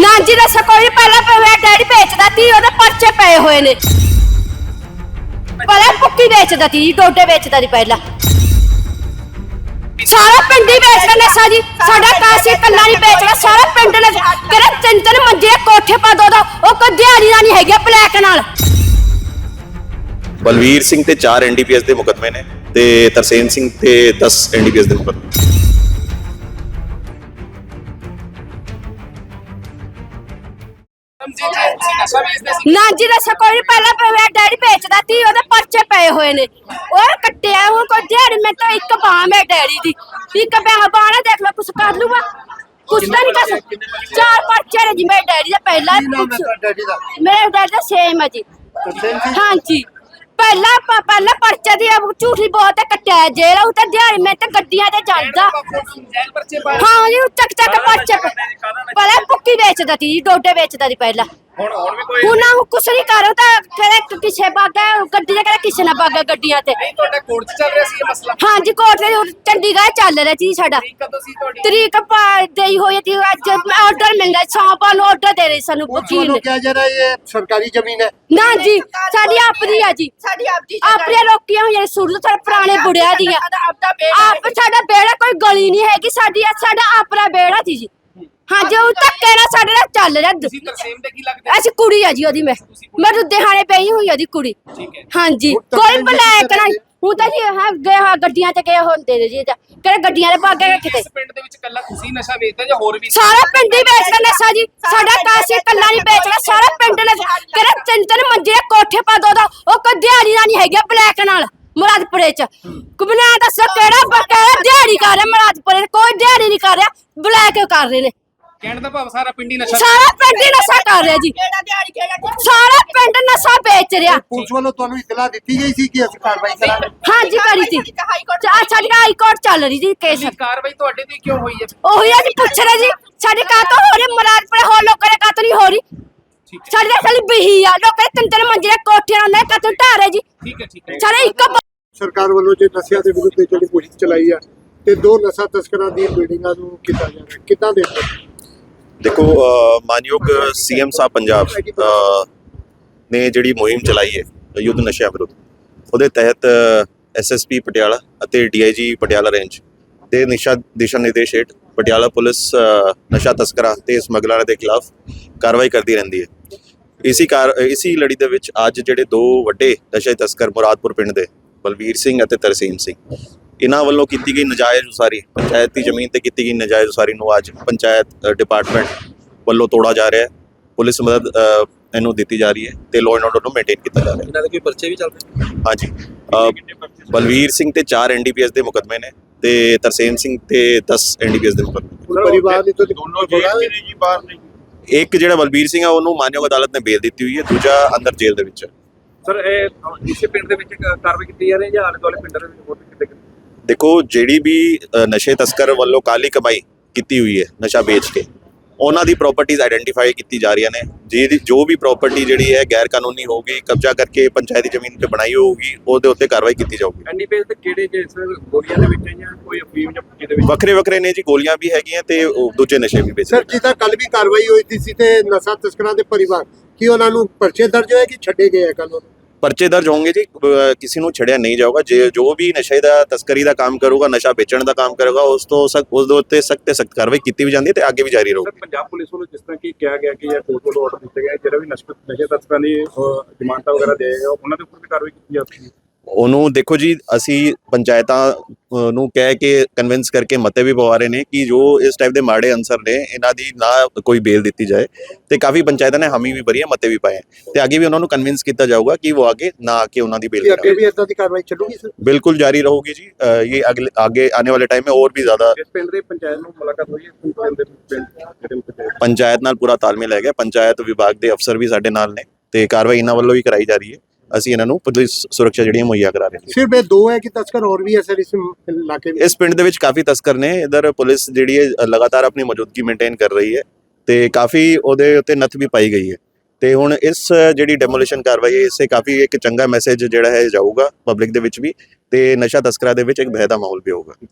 ਨਾ ਜੀ ਦੱਸੋ ਪਹਿਲਾਂ ਪਵੇ ਡੈਡੀ ਵੇਚਦਾ ਤੀ, ਉਹਦੇ ਪਰਚੇ ਪਏ ਹੋਏ ਨੇ। ਪਹਿਲਾਂ ਪੁੱਕੀ ਵੇਚਦਾ ਤੀ, ਡੋਡੇ ਵੇਚਦਾ ਤੀ ਪਹਿਲਾਂ। ਸਾਰਾ ਪਿੰਡ ਹੀ ਵੇਚਦਾ ਨਸ਼ਾ ਜੀ ਸਾਡਾ ਕਾਸੀ ਕੱਲਾ ਨਹੀਂ ਵੇਚਦਾ ਸਾਰਾ ਪਿੰਡ ਨੇ। ਕਿਹੜਾ ਤਿੰਨ ਤਿੰਨ ਮੰਜੇ ਕੋਠੇ ਪਾ ਦੋ ਦੋ ਉਹ ਕੋਈ ਦਿਹਾੜੀ ਦਾ ਨਹੀਂ ਹੈਗਾ ਬਲੈਕ ਨਾਲ। ਬਲਵੀਰ ਸਿੰਘ ਤੇ 4 ਐਨਡੀਪੀਐਸ ਦੇ ਮੁਕੱਦਮੇ ਨੇ ਤੇ ਤਰਸੇਮ ਸਿੰਘ ਤੇ 10 ਐਨਡੀਪੀਐਸ ਦੇ ਮੁਕੱਦਮੇ। ਨਾ ਜੀ ਦੱਸੋ ਕੋਈ ਪਹਿਲਾਂ ਪਵੇ ਡੈਡੀ ਵੇਚਦਾ ਤੀ ਉਹਦੇ ਪਰਚੇ ਪਏ ਹੋਏ ਨੇ। ਉਹ ਕੱਟਿਆ ਹੁਣ ਕੋਈ ਦਿਹਾੜੀ ਮੈਂ ਤਾਂ ਇੱਕ ਬਾਹ ਹੈ ਡੈਡੀ ਦੀ। ਇੱਕ ਬਾਹ ਬਾਣਾ ਦੇਖ ਲਓ ਕੁਛ ਕਰ ਲੂਗਾ। ਕੁਛ ਤਾਂ ਨਹੀਂ ਕਰ ਸਕਦਾ ਚਾਰ ਪਰਚੇ ਨੇ ਜੀ ਮੇਰੇ ਡੈਡੀ ਦਾ ਪਹਿਲਾਂ ਕੀ ਨਾਮ ਹੈ ਤੁਹਾਡਾ ਡੈਡੀ ਦਾ? ਮੇਰੇ ਡੈਡੀ ਦਾ ਸੇਮ ਹੈ ਜੀ। ਤਰਸੇਮ ਸਿੰਘ ਹਾਂਜੀ। ਪਹਿਲਾਂ ਪ- ਪਹਿਲਾਂ ਪਰਚੇ ਦੀ ਅਬ ਝੂਠੀ ਬਹੁਤ ਹੈ ਕੱਟਿਆ। ਜੇਲ੍ਹ ਉਹ ਤਾਂ ਦਿਹਾੜੀ ਮੈਂ ਤਾਂ ਗੱਡੀਆਂ ਤੇ ਜਾਂਦਾ। ਹਾਂ ਜੀ ਉਹ ਚੱਕ ਚੱਕ ਪਰਚੇ ਪ- ਪਹਿਲਾਂ ਪੁੱਕੀ ਵੇਚਦਾ ਤੀ ਜੀ, ਡੋਡੇ ਵੇਚਦਾ ਤੀ ਪਹਿਲਾਂ। ਹੁਣ ਹੁਣ ਵੀ ਕੋਈ ਹੁਣ ਨਾ ਕੁਛ ਨਹੀਂ ਕਰੋ ਤਾਂ ਕਿਹੜੇ ਕਿਸੇ ਬਾਗਾ ਗੱਡੀ ਦੇ ਕਿਹੜੇ ਕਿਸੇ ਨਾ ਬਾਗਾ ਗੱਡੀਆਂ ਤੇ। ਨਹੀਂ ਤੁਹਾਡਾ ਕੋਰਟ 'ਚ ਚੱਲ ਰਿਹਾ ਸੀ ਇਹ ਮਸਲਾ? ਹਾਂਜੀ ਕੋਰਟ ਦੇ ਚੰਡੀਗੜ੍ਹ ਚੱਲ ਰਿਹਾ ਜੀ ਸਾਡਾ। ਠੀਕ ਕਦੋਂ ਸੀ ਤੁਹਾਡੀ? ਤਰੀਕ ਪਾ- ਦੇਈ ਹੋਈ ਸੀ ਅੱਜ ਆਰਡਰ ਮਿਲਦਾ ਸੌਂਪਾ ਨੂੰ ਆਰਡਰ ਦੇ ਰਹੇ ਸਾਨੂੰ ਵਕੀਲ। ਨੇ ਕਿਹਾ ਜਾ ਰਿਹਾ ਇਹ ਸਰਕਾਰੀ ਜ਼ਮੀਨ ਹੈ। ਨਾ ਜੀ ਸਾਡੀ ਆਪਣੀ ਆ ਜੀ। ਸਾਡੀ ਆਪਦੀ ਆਪਣੀਆਂ ਰੋਕੀਆਂ ਹੋਈਆਂ ਸ਼ੁਰੂ ਤੋਂ ਪੁਰਾਣੇ ਬੁੜਿਆਂ ਦੀਆਂ। ਆਪਦਾ ਬੇੜਾ ਆਪ ਸਾਡਾ ਬੇੜਾ ਕੋਈ ਗਲੀ ਨਹੀਂ ਹੈਗੀ ਸਾਡੀ ਸਾਡਾ ਆਪਣਾ ਬੇੜਾ ਸੀ ਜੀ। ਹਾਂ ਜੋ ਧੱਕੇ ਨਾਲ ਸਾਡੇ ਨਾਲ ਚੱਲ ਰਿਹਾ। ਤੁਸੀਂ ਤਰਸੇਮ ਦੇ ਕੀ ਲੱਗਦੇ ਅਸੀਂ ਕੁੜੀ ਆ ਜੀ ਉਹਦੀ ਮੈਂ। ਮੈਂ ਲੁਧਿਆਣੇ ਪਈ ਹੋਈ ਉਹਦੀ ਕੁੜੀ। ਠੀਕ ਹੈ। ਹਾਂਜੀ। ਹੁਣ ਤਾਂ ਕੋਈ ਚ ਬਲੈਕ ਨਾ ਹੁਣ ਤਾਂ ਜੀ ਹਾਂ ਗਏ ਹਾਂ ਗੱਡੀਆਂ ਤੇ ਗਏ ਹੁੰਦੇ ਨੇ ਜੀ। ਇਹਦਾ। ਕਿਹੜੇ ਗੱਡੀਆਂ ਦੇ ਭਾਗੇ ਕਿਤੇ ਇਸ ਪਿੰਡ ਦੇ ਵਿੱਚ ਕੱਲਾ ਤੁਸੀਂ ਨਸ਼ਾ ਵੇਚਦੇ ਜਾਂ ਹੋਰ ਵੀ ਸਾਰਾ ਪਿੰਡ ਹੀ ਵੇਚਦਾ ਨਸ਼ਾ ਜੀ। ਸਾਡਾ ਕਾਸੀ ਕੱਲਾ ਨਹੀਂ ਵੇਚਦਾ ਸਾਰਾ ਪਿੰਡ ਨੇ ਕਿਹੜਾ ਤਿੰਨ ਤਿੰਨ ਮੰਜੇ ਕੋਠੇ ਪਾ ਦੋ ਦੋ ਉਹ ਕੋਈ ਦਿਹਾੜੀ ਦਾ ਨਹੀਂ ਹੈਗਾ ਬਲੈਕ ਨਾਲ ਮੁਰਾਦਪੁਰੇ ਚ। ਕੁਬਨਾ ਦੱਸੋ ਕਿਹੜਾ ਬ- ਕਿਹੜਾ ਦਿਹਾੜੀ ਕਰ ਰਿਹਾ ਮੁਰਾਦਪੁਰੇ ਚ? ਕੋਈ ਦਿਹਾੜੀ ਨਹੀਂ ਕਰ ਰਿਹਾ। ਬਲੈਕ ਕਰ ਰਹੇ ਨੇ। ਕਹਿਣ ਦਾ ਭਾਵ ਸਾਰਾ ਪਿੰਡ ਹੀ ਨਸ਼ਾ ਸਾਰਾ ਪਿੰਡ ਹੀ ਨਸ਼ਾ ਕਰ ਰਿਹਾ ਜੀ। ਕਿਹੜਾ ਦਿਹਾੜੀ ਕਿਹੜਾ ਸਾਰਾ ਪਿੰਡ ਨਸ਼ਾ ਵੇਚ ਰਿਹਾ। ਪੁਲਿਸ ਵੱਲੋਂ ਤੁਹਾਨੂੰ ਇਤਲਾਹ ਦਿੱਤੀ ਗਈ ਸੀ ਕਿ ਅਸੀਂ ਕਾਰਵਾਈ ਕਰਾਂਗੇ। ਹਾਂਜੀ ਕਰੀ ਸੀ। ਆ ਸਾਡੀ ਹਾਈ ਕੋਰਟ ਚੱਲ ਰਹੀ ਜੀ ਕੇਸ। ਇਹ ਕਾਰਵਾਈ ਤੁਹਾਡੇ ਤੇ ਕਿਉਂ ਹੋਈ ਹੈ? ਉਹੀ ਅੱਜ ਪੁੱਛ ਰਹੇ ਜੀ। ਸਾਡੇ ਕਾਹ ਤੋਂ ਹੋ ਰਹੀ ਮੁਰਾਦਪੁਰੇ ਹੋਰ ਲੋਕਾਂ ਦੇ ਕਾਹ ਤੋਂ ਨਹੀਂ ਹੋ ਰਹੀ? ਠੀਕ ਹੈ। ਸਾਡੇ ਤਾਂ ਖਾਲੀ ਬਹੀ ਆ। ਲੋਕਾਂ ਦੇ ਤਿੰਨ ਤਿੰਨ ਮੰਜੇ ਕੋਠੀਆਂ ਹੁੰਦੇ ਕਾਹ ਤੋਂ ਢਾਹ ਰਹੇ ਜੀ? ਠੀਕ ਹੈ ਠੀਕ ਹੈ। ਸਾਰੇ ਇੱਕ ਬ- ਸਰਕਾਰ ਵੱਲੋਂ ਜੇ ਨਸ਼ਿਆਂ ਦੇ ਵਿਰੁੱਧ ਜਿਹੜੀ ਮੁਹਿੰਮ ਚਲਾਈ ਹੈ ਤੇ ਦੋ ਨਸ਼ਾ ਤਸਕਰਾਂ ਦੀਆਂ ਬਿਲਡਿੰਗਾਂ ਨੂੰ ਕੀਤਾ ਜਾ ਰਿਹਾ ਕਿੱਦਾਂ ਦੇਖਦੇ ਹੋ? ਦੇਖੋ ਅ, ਮਾਨਯੋਗ ਸੀਐਮ ਸਾਹਿਬ ਪੰਜਾਬ ਨੇ ਜਿਹੜੀ ਮੁਹਿੰਮ ਚਲਾਈ ਹੈ ਯੁੱਧ ਨਸ਼ਿਆਂ ਵਿਰੁੱਧ ਉਹਦੇ ਤਹਿਤ ਐਸਐਸਪੀ ਪਟਿਆਲਾ ਅਤੇ ਡੀਆਈਜੀ ਪਟਿਆਲਾ ਰੇਂਜ ਦੇ ਨਿਸ਼ਾ ਦਿਸ਼ਾ ਨਿਰਦੇਸ਼ ਹੇਠ ਪਟਿਆਲਾ ਪੁਲਿਸ ਨਸ਼ਾ ਤਸਕਰਾਂ ਤੇ ਸਮਗਲਰਾਂ ਦੇ ਖਿਲਾਫ ਕਾਰਵਾਈ ਕਰਦੀ ਰਹਿੰਦੀ ਹੈ। ਇਸੀ ਕਾਰ ਇਸੀ ਲੜੀ ਦੇ ਵਿੱਚ ਅੱਜ ਜਿਹੜੇ ਦੋ ਵੱਡੇ ਨਸ਼ਾ ਤਸਕਰ ਮੁਰਾਦਪੁਰ ਪਿੰਡ ਦੇ ਬਲਵੀਰ ਸਿੰਘ ਅਤੇ ਤਰਸੀਮ ਸਿੰਘ ਇਹਨਾਂ ਵੱਲੋਂ ਕੀਤੀ ਗਈ ਨਜਾਇਜ਼ ਉਸਾਰੀ ਪੰਚਾਇਤੀ ਜ਼ਮੀਨ ਤੇ ਕੀਤੀ ਗਈ ਨਜਾਇਜ਼ ਉਸਾਰੀ ਨੂੰ ਅੱਜ ਪੰਚਾਇਤ ਡਿਪਾਰਟਮੈਂਟ ਵੱਲੋਂ ਤੋੜਾ ਜਾ ਰਿਹਾ ਹੈ। ਪੁਲਿਸ ਮਦਦ ਇਹਨੂੰ ਦਿੱਤੀ ਜਾ ਰਹੀ ਹੈ ਤੇ ਲਾਅ ਐਂਡ ਆਰਡਰ ਨੂੰ ਮੇਨਟੇਨ ਕੀਤਾ ਜਾ ਰਿਹਾ ਹੈ। ਇਹਨਾਂ ਦੇ ਕੋਈ ਪਰਚੇ ਵੀ ਚੱਲ ਰਹੇ ਹਾਂਜੀ। ਅ, ਬਲਵੀਰ ਸਿੰਘ ਤੇ 4 ਐਨਡੀਪੀਐਸ ਦੇ ਮੁਕੱਦਮੇ ਨੇ ਤੇ ਤਰਸੇਮ ਸਿੰਘ ਤੇ 10 ਐਨਡੀਪੀਐਸ ਦੇ ਮੁਕੱਦਮੇ ਪਰਿਵਾਰ ਨੇ ਤਾਂ ਦੋਨੋਂ ਇੱਕ ਜਿਹੜਾ ਬਲਬੀਰ ਸਿੰਘ ਆ ਉਹਨੂੰ ਮਾਨਯੋਗ ਅਦਾਲਤ ਨੇ ਬੇਲ ਦਿੱਤੀ ਹੋਈ ਹੈ ਦੂਜਾ ਅੰਦਰ ਜੇਲ੍ਹ ਦੇ ਵਿੱਚ। ਸਰ ਇਹ ਇਸੇ ਪਿੰਡ ਦੇ ਵਿੱਚ ਕਾਰਵਾਈ ਕੀਤੀ ਜਾ ਰਹੀ ਹੈ ਜਾਂ ਆਲੇ ਦੁਆਲੇ ਪਿੰਡਾਂ ਦੇ ਵਿੱਚ ਹੋਰ ਕਿਤੇ ਦੇਖੋ ਜਿਹੜੀ ਵੀ ਅ, ਨਸ਼ੇ ਤਸਕਰ ਵੱਲੋਂ ਕਾਲੀ ਕਮਾਈ ਕੀਤੀ ਹੋਈ ਹੈ ਨਸ਼ਾ ਵੇਚ ਕੇ ਉਹਨਾਂ ਦੀ ਪ੍ਰਾਪਰਟੀਆਂ ਆਇਡੈਂਟੀਫਾਈ ਕੀਤੀ ਜਾ ਰਹੀਆਂ ਨੇ। ਜਿਹਦੀ ਜੋ ਵੀ ਪ੍ਰਾਪਰਟੀ ਜਿਹੜੀ ਹੈ ਗੈਰ ਕਾਨੂੰਨੀ ਹੋਊਗੀ ਕਬਜ਼ਾ ਕਰਕੇ ਪੰਚਾਇਤੀ ਜ਼ਮੀਨ ਤੇ ਬਣਾਈ ਹੋਊਗੀ ਉਹਦੇ ਉੱਤੇ ਕਾਰਵਾਈ ਕੀਤੀ ਜਾਊਗੀ। ਐਨਡੀਪੀਐਸ ਦੇ ਕਿਹੜੇ ਜੇ ਸਰ ਗੋਲੀਆਂ ਦੇ ਵਿੱਚ ਹੈ ਜਾਂ ਕੋਈ ਅਫੀਮ ਜਾਂ ਜਿਹਦੇ ਵਿੱਚ? ਵੱਖਰੇ ਵੱਖਰੇ ਨੇ ਜੀ ਗੋਲੀਆਂ ਵੀ ਹੈਗੀਆਂ ਤੇ ਉਹ ਦੂਜੇ ਨਸ਼ੇ ਵੀ ਵੇਚਦੇ ਸਰ ਜਿੱਦਾਂ ਕੱਲ ਵੀ ਕਾਰਵਾਈ ਹੋਈ ਸੀ ਤੇ ਨਸ਼ਾ ਤਸਕਰਾਂ ਦੇ ਪਰਿਵਾਰ ਕੀ ਉਹਨਾਂ ਨੂੰ ਪਰਚੇ ਦਰਜ ਹੋਏ ਕਿ ਛੱਡੇ ਗਏ ਆ ਕੱਲ ਨੂੰ ਪਰਚੇ ਦਰਜ ਹੋਣਗੇ ਜੀ ਅ, ਕਿਸੇ ਨੂੰ ਛੜਿਆ ਨਹੀਂ ਜਾਊਗਾ ਜੇ ਜੋ ਵੀ ਨਸ਼ੇ ਦਾ ਤਸਕਰੀ ਦਾ ਕੰਮ ਕਰੂਗਾ ਨਸ਼ਾ ਵੇਚਣ ਦਾ ਕੰਮ ਕਰੂਗਾ ਉਸ ਤੋਂ ਸਖਤ ਉਸ ਦੇ ਉੱਤੇ ਸਖਤ ਤੇ ਸਖਤ ਕਾਰਵਾਈ ਕੀਤੀ ਵੀ ਜਾਂਦੀ ਹੈ ਤੇ ਅੱਗੇ ਵੀ ਜਾਰੀ ਰਹੂਗੀ। ਸਰ ਪੰਜਾਬ ਪੁਲਿਸ ਵੱਲੋਂ ਜਿਸ ਤਰ੍ਹਾਂ ਕਿ ਕਿਹਾ ਗਿਆ ਕਿ ਇਹ ਕੋਰਟ ਵੱਲੋਂ ਆਰਡਰ ਦਿੱਤੇ ਗਏ ਜਿਹੜਾ ਵੀ ਨਸ਼ੇ ਨਸ਼ੇ ਤਸਕਰਾਂ ਦੀ ਅਹ, ਜ਼ਮਾਨਤਾਂ ਵਗੈਰਾ ਦੇ ਗਏ ਉਹਨਾਂ ਦੇ ਉੱਪਰ ਵੀ ਕਾਰਵਾਈ ਕੀਤੀ ਜਾਊਗੀ ਉਹਨੂੰ ਦੇਖੋ ਜੀ ਅਸੀਂ ਪੰਚਾਇਤਾਂ ਨੂੰ ਕਹਿ ਕੇ ਕਨਵਿੰਸ ਕਰਕੇ ਮਤੇ ਵੀ ਪਵਾ ਰਹੇ ਨੇ ਕਿ ਜੋ ਇਸ ਟਾਈਪ ਦੇ ਮਾੜੇ ਅੰਸਰ ਨੇ ਇਹਨਾਂ ਦੀ ਨਾ ਕੋਈ ਬੇਲ ਦਿੱਤੀ ਜਾਏ ਤੇ ਕਾਫੀ ਪੰਚਾਇਤਾਂ ਨੇ ਹਾਮੀ ਵੀ ਭਰੀ ਮਤੇ ਵੀ ਪਾਏ ਤੇ ਅੱਗੇ ਵੀ ਉਹਨਾਂ ਨੂੰ ਕਨਵਿੰਸ ਕੀਤਾ ਜਾਊਗਾ ਕਿ ਉਹ ਅੱਗੇ ਨਾ ਆ ਕੇ ਉਹਨਾਂ ਦੀ ਬੇਲ ਅੱਗੇ ਵੀ ਇਦਾਂ ਦੀ ਕਾਰਵਾਈ ਚੱਲੂਗੀ ਸਰ? ਬਿਲਕੁਲ ਜਾਰੀ ਰਹੂਗੀ ਜੀ। ਇਹ ਅਗਲੇ ਅੱਗੇ ਆਉਣ ਵਾਲੇ ਟਾਈਮ ਮੇ ਹੋਰ ਵੀ ਜ਼ਿਆਦਾ ਪਿੰਡ ਦੇ ਪੰਚਾਇਤ ਨੂੰ ਮੁਲਾਕਾਤ ਹੋਈ ਹੈ ਪੰਚਾਇਤ ਨਾਲ ਪੂਰਾ ਤਾਲਮੇਲ ਹੈਗਾ। ਪੰਚਾਇਤ ਵਿਭਾਗ ਦੇ ਅਫਸਰ ਵੀ ਸਾਡੇ ਨਾਲ ਨੇ ਤੇ ਕਾਰਵਾਈ ਇਹਨਾਂ ਵੱਲੋਂ ਹੀ ਕਰਾਈ ਜਾ ਰਹੀ ਹੈ। ਅਸੀਂ ਇਹਨਾਂ ਨੂੰ ਪੁਲਿਸ ਸੁਰੱਖਿਆ ਜਿਹੜੀਆਂ ਮੁਹੱਈਆ ਕਰਾ ਰਹੇ ਸਿਰਫ ਇਹ ਦੋ ਹੈ ਕਿ ਤਸਕਰ ਹੋਰ ਵੀ ਹੈ ਸਰ ਇਸ ਇਲਾਕੇ ਹਾਂ ਵਿੱਚ? ਇਸ ਪਿੰਡ ਦੇ ਵਿੱਚ ਕਾਫੀ ਤਸਕਰ ਨੇ। ਇਧਰ ਪੁਲਿਸ ਜਿਹੜੀ ਹੈ ਲਗਾਤਾਰ ਆਪਣੀ ਮੌਜੂਦਗੀ ਮੇਨਟੇਨ ਕਰ ਰਹੀ ਹੈ ਤੇ ਕਾਫੀ ਉਹਦੇ ਉੱਤੇ ਨੱਥ ਵੀ ਪਾਈ ਗਈ ਹੈ। ਤੇ ਹੁਣ ਇਸ ਜਿਹੜੀ ਡੈਮੋਲੀਸ਼ਨ ਕਾਰਵਾਈ ਹੈ ਇਸੇ ਕਾਫੀ ਇੱਕ ਚੰਗਾ ਮੈਸੇਜ ਜਿਹੜਾ ਹੈ ਜਾਊਗਾ ਪਬਲਿਕ ਦੇ ਵਿੱਚ ਵੀ ਤੇ ਨਸ਼ਾ ਤਸਕਰਾਂ ਦੇ ਵਿੱਚ ਇੱਕ ਭੈ ਦਾ ਮਾਹੌਲ ਵੀ ਹੋਊਗਾ।